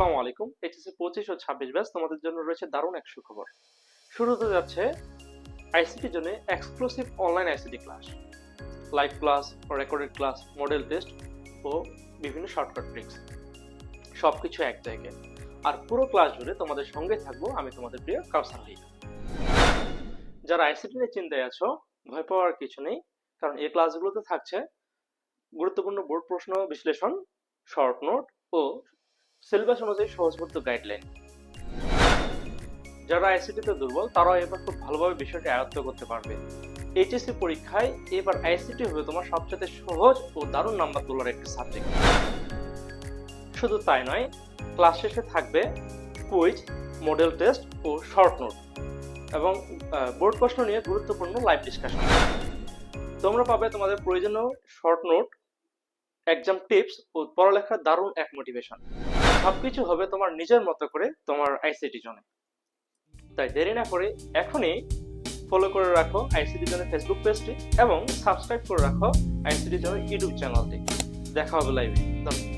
আসসালামু আলাইকুম। এইচএসসি পঁচিশ ও ছাব্বিশ ব্যাচ, তোমাদের জন্য রয়েছে দারুণ এক সুখবর। শুরু হতে যাচ্ছে আইসিটির জন্য exclusive online ICT class live class recorded class model test ও বিভিন্ন শর্টকাট ট্রিক্স সব কিছু এক জায়গায়। আর পুরো ক্লাস জুড়ে তোমাদের সঙ্গে থাকব আমি তোমাদের প্রিয় কাউসার ভাই যারা আইসিটি নিয়ে চিন্তায় আছো, ভয় পাওয়ার কিছু নেই, কারণ এই ক্লাসগুলোতে থাকছে গুরুত্বপূর্ণ বোর্ড প্রশ্ন, বিশ্লেষণ শর্ট নোট ও সিলেবাস অনুযায়ী সহজবোধ্য গাইডলাইন যারা আইসিটিতে দুর্বল, তারাও এবার খুব ভালোভাবে বিষয়টি আয়ত্ত করতে পারবে। এইচএসসি পরীক্ষায় এবার আইসিটি হবে তোমার সবচেয়ে সহজ ও দারুণ নাম্বার তোলার একটি সাবজেক্ট শুধু তাই নয় ক্লাস শেষে থাকবে কুইজ মডেল টেস্ট ও শর্ট নোট এবং বোর্ড প্রশ্ন নিয়ে গুরুত্বপূর্ণ লাইভ ডিসকাশন তোমরা পাবে তোমাদের প্রয়োজনীয় শর্ট নোট এক্সাম টিপস ও পড়ালেখার দারুণ এক মোটিভেশন সবকিছু হবে তোমার নিজের মতো করে তোমার আইসিটি জনে। তাই দেরি না করে এখনই ফলো করে রাখো আইসিটি জোনের ফেসবুক পেজটি এবং সাবস্ক্রাইব করে রাখো আইসিটি জনের ইউটিউব চ্যানেলটি দেখা হবে লাইভে ধন্যবাদ।